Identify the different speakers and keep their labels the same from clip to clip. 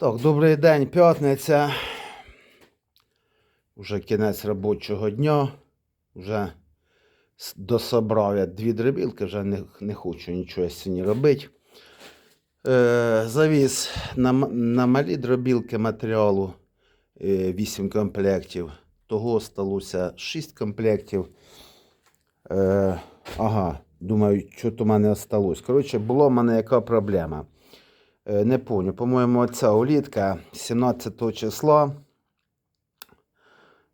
Speaker 1: Так, добрий день, п'ятниця. Уже кінець робочого дня. Вже дособрав я дві драбілки, вже не, не хочу нічого сьогодні робити. Е, завіз на, на малі дробілки матеріалу е, 8 комплектів. Того сталося 6 комплектів. Е, ага, думаю, що то в мене осталось. Коротше, була в мене яка проблема. Е, Не помню, по-моєму, ця улітка 17 числа.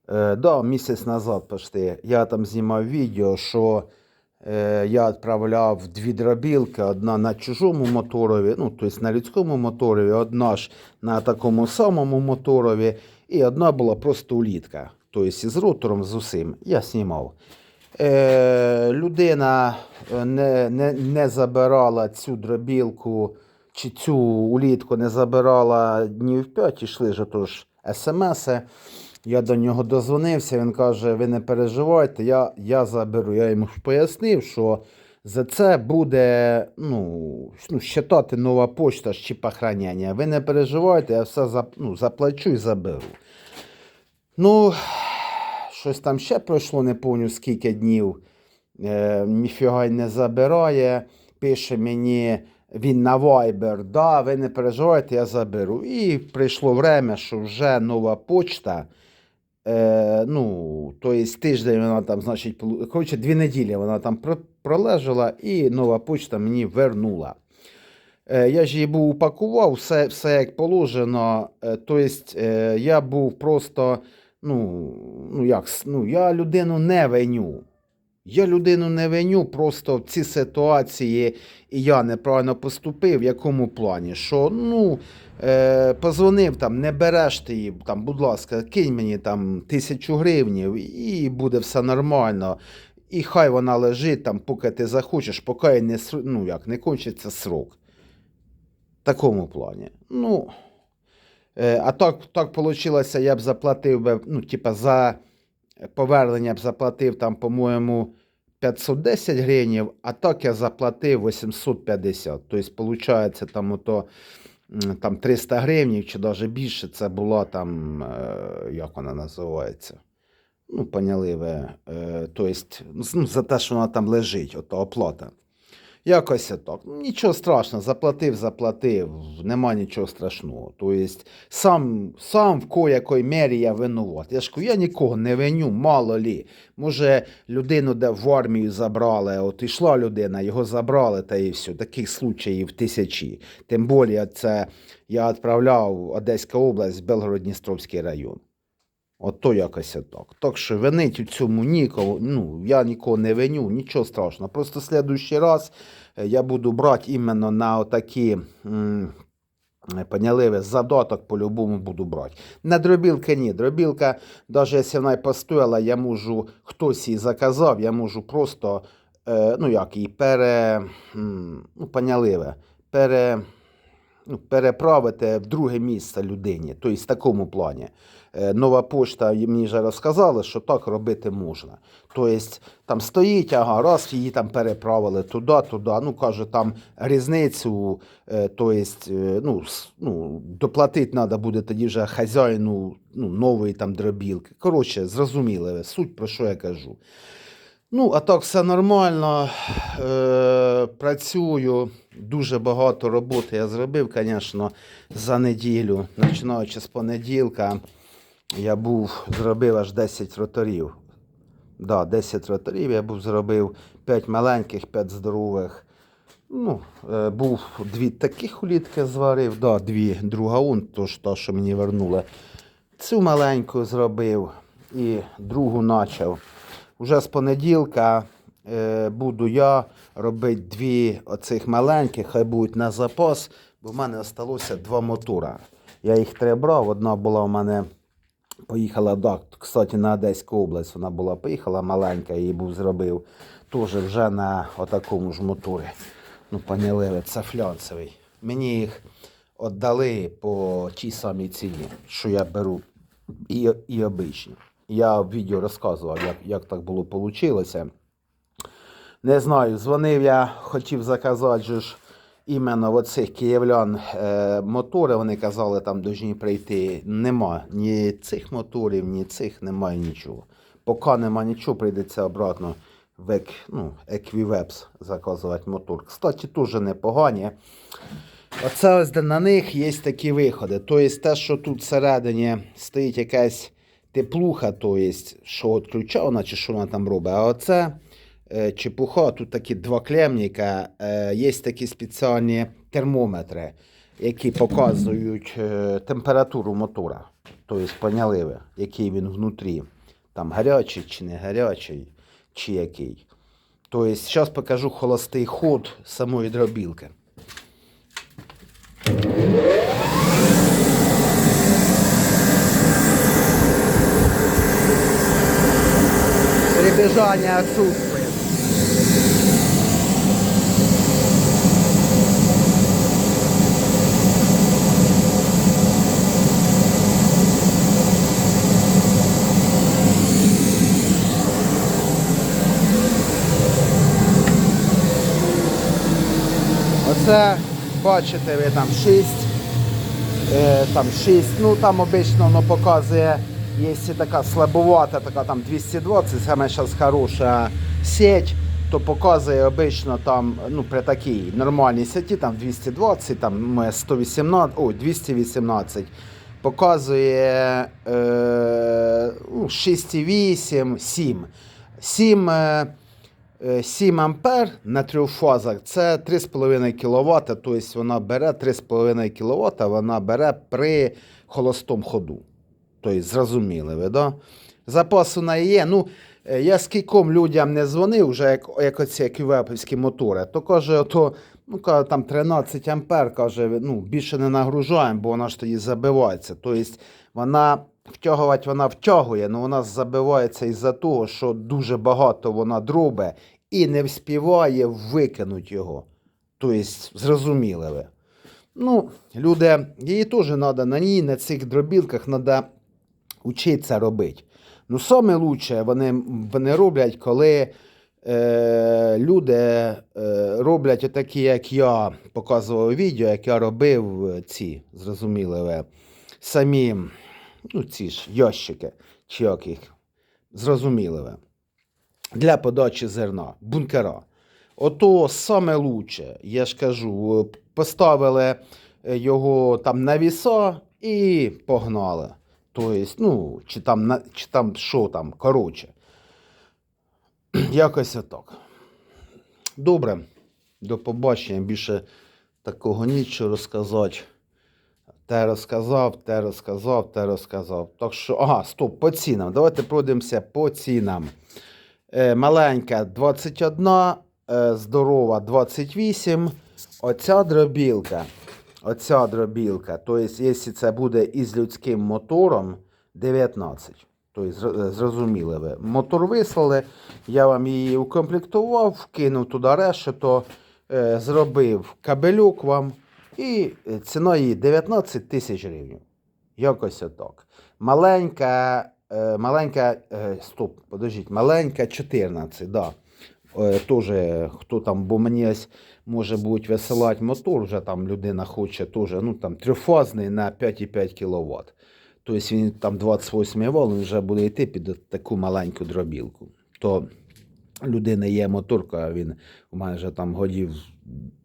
Speaker 1: Е, да, місяць назад почти. Я там знімав відео, що е, я відправляв дві дробілки, одна на чужому моторові, ну, тобто на людському моторові, одна ж на такому самому моторові, і одна була просто улітка. Тобто із ротором, з усім. Я знімав. Е, людина не, не, не забирала цю дробілку чи цю улітку не забирала днів 5, йшли ж тож смс. Я до нього дозвонився, він каже: ви не переживайте, я, я заберу. Я йому пояснив, що за це буде ну, ну, щитати нова почта з чіпохраняння. Ви не переживайте, я все зап, ну, заплачу і заберу. Ну, щось там ще пройшло, не пам'ятаю скільки днів. Е, ніфіга не забирає. Пише мені він на Viber, да, ви не переживайте, я заберу. І прийшло время, що вже нова почта. Е, ну, тобто тиждень вона там, значить, коротше, дві неділі вона там пролежала, і нова почта мені вернула. Е, я ж її був упакував, все, все як положено. Е, тобто е, я був просто, ну, ну як, ну, я людину не виню. Я людину не виню, просто в цій ситуації і я неправильно поступив. В якому плані? Що ну, е, позвонив там, не береш ти її, там, будь ласка, кинь мені там тисячу гривнів, і буде все нормально. І хай вона лежить там, поки ти захочеш, поки не, ну, як, не кончиться срок. В такому плані. Ну, е, а так, так вийшло, я б заплатив би, ну, типа, за повернення б заплатив там, по-моєму, 510 гривень, а так я заплатив 850. Тобто, виходить, там, ото, там 300 гривень чи навіть більше, це була там, е, як вона називається. Ну, поняли ви. Е, тобто, ну, за те, що вона там лежить, ото оплата. Якось так. Нічого страшного, заплатив, заплатив, нема нічого страшного. Тобто, сам, сам в коякої мері я винуват. Я ж кажу, я нікого не виню, мало лі. Може, людину де в армію забрали, от ішла людина, його забрали, та і все. Таких случаїв тисячі. Тим більше це я відправляв Одеська область, Белгород-Дністровський район. От то якось так. Так що винить у цьому нікого, ну, я нікого не виню, нічого страшного. Просто в раз е, я буду брати іменно на отакі, м, задаток по-любому буду брати. На дробілки ні. Дробілка, навіть якщо вона постояла, я можу, хтось її заказав, я можу просто, е, ну як її, пере, ну, поняли пере, ну, переправити в друге місце людині. Тобто в такому плані. Е, Нова пошта мені вже розказали, що так робити можна. Тобто там стоїть, ага, раз її там переправили туди, туди. Ну каже, там різницю, тобто, ну, ну, доплатити треба буде тоді вже хазяїну ну, нової там дробілки. Коротше, зрозуміли суть, про що я кажу. Ну, а так все нормально. Е, працюю. Дуже багато роботи я зробив, звісно, за неділю. Починаючи з понеділка, я був, зробив аж 10 роторів. Да, 10 роторів я був зробив 5 маленьких, 5 здорових. Ну, е, був дві таких улітки зварив, да, дві друга он, то ж та, що мені вернули. Цю маленьку зробив і другу почав. Уже з понеділка е, буду я робити дві оцих маленьких, хай будуть на запас, бо в мене залишилося два мотора. Я їх три брав, одна була в мене Поїхала, да, кстати, на Одеську область вона була поїхала маленька, її був зробив. Теж вже на отакому ж моторі. Ну, поняли, це флянцевий. Мені їх віддали по тій самій ціні, що я беру, і, і обичні. Я в відео розказував, як, як так було вийшло. Не знаю, дзвонив я, хотів заказати ж іменно оцих київлян е, мотори, вони казали, там повинні прийти. Нема ні цих моторів, ні цих, немає нічого. Поки нема нічого, прийдеться обратно в ек, ну, Equiwebs заказувати мотор. Кстати, теж непогані. Оце ось на них є такі виходи. Тобто те, що тут всередині стоїть якась теплуха, тобто, що от ключа що вона там робить. А оце е, чепуха, тут такі два клемніка, е, є такі спеціальні термометри, які показують е, температуру мотора. Тобто, поняли ви, який він внутрі. Там гарячий чи не гарячий, чи який. Тобто, зараз покажу холостий ход самої дробілки. Перебежание отсутствует. Оце, бачите, ви там 6 е, там 6, ну там обично воно показує, якщо така слабовата, така там 220, саме зараз хороша сеть, то показує обично там, ну при такій нормальній сеті, там 220, там м, 118, ой, 218, показує е, ну, 6,8, 7. 7 е, Е, 7 ампер на трьох фазах це 3,5 кВт, тобто вона бере 3,5 кВт, вона бере при холостому ходу. Тобто, зрозуміли ви, да? Є. Ну, е, я скільком людям не дзвонив, вже як, як оці кювепівські мотори, то каже, то, ну, каже, там 13 ампер, каже, ну, більше не нагружаємо, бо вона ж тоді забивається. Тобто вона втягувати вона втягує, але вона забивається із-за того, що дуже багато вона дробе і не вспіває викинути його. Тобто, зрозуміли ви. Ну, люди, її теж треба на ній, на цих дробілках треба вчитися робити. Ну, саме лучше вони, вони роблять, коли е, люди е, роблять отакі, як я показував відео, як я робив е, ці, зрозуміли ви, самі ну, ці ж ящики, чи як їх, зрозуміли ви, для подачі зерна, бункера. Ото саме лучше, я ж кажу, поставили е, його там на віса і погнали. Тобто, ну, чи там, чи там що там, коротше. Якось отак. Добре, до побачення. Більше такого нічого розказати. Те розказав, те розказав, те розказав. Так що, ага, стоп, по цінам. Давайте пройдемося по цінам. Е, маленька 21, е, здорова 28. Оця дробілка. Оця дробілка. Тобто, якщо це буде із людським мотором, 19. Тобто, зрозуміли ви. Мотор вислали, я вам її укомплектував, вкинув туди решето, е, зробив кабелюк вам. І ціна її 19 тисяч гривень. Якось отак. Маленька, е, маленька, е, стоп, подождіть, маленька 14, да. Тоже, хто там, бо мені може будуть висилати мотор, вже там людина хоче теж, ну там трьохфазний на 5,5 кВт. Тобто він там 28 вол, він вже буде йти під таку маленьку дробілку. То людини є моторка, він у мене вже там годів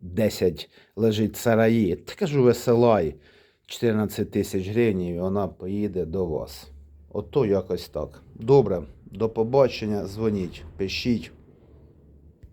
Speaker 1: 10 лежить в сараї. Та кажу, веселай 14 тисяч гривень, і вона поїде до вас. Ото якось так. Добре, до побачення, дзвоніть, пишіть.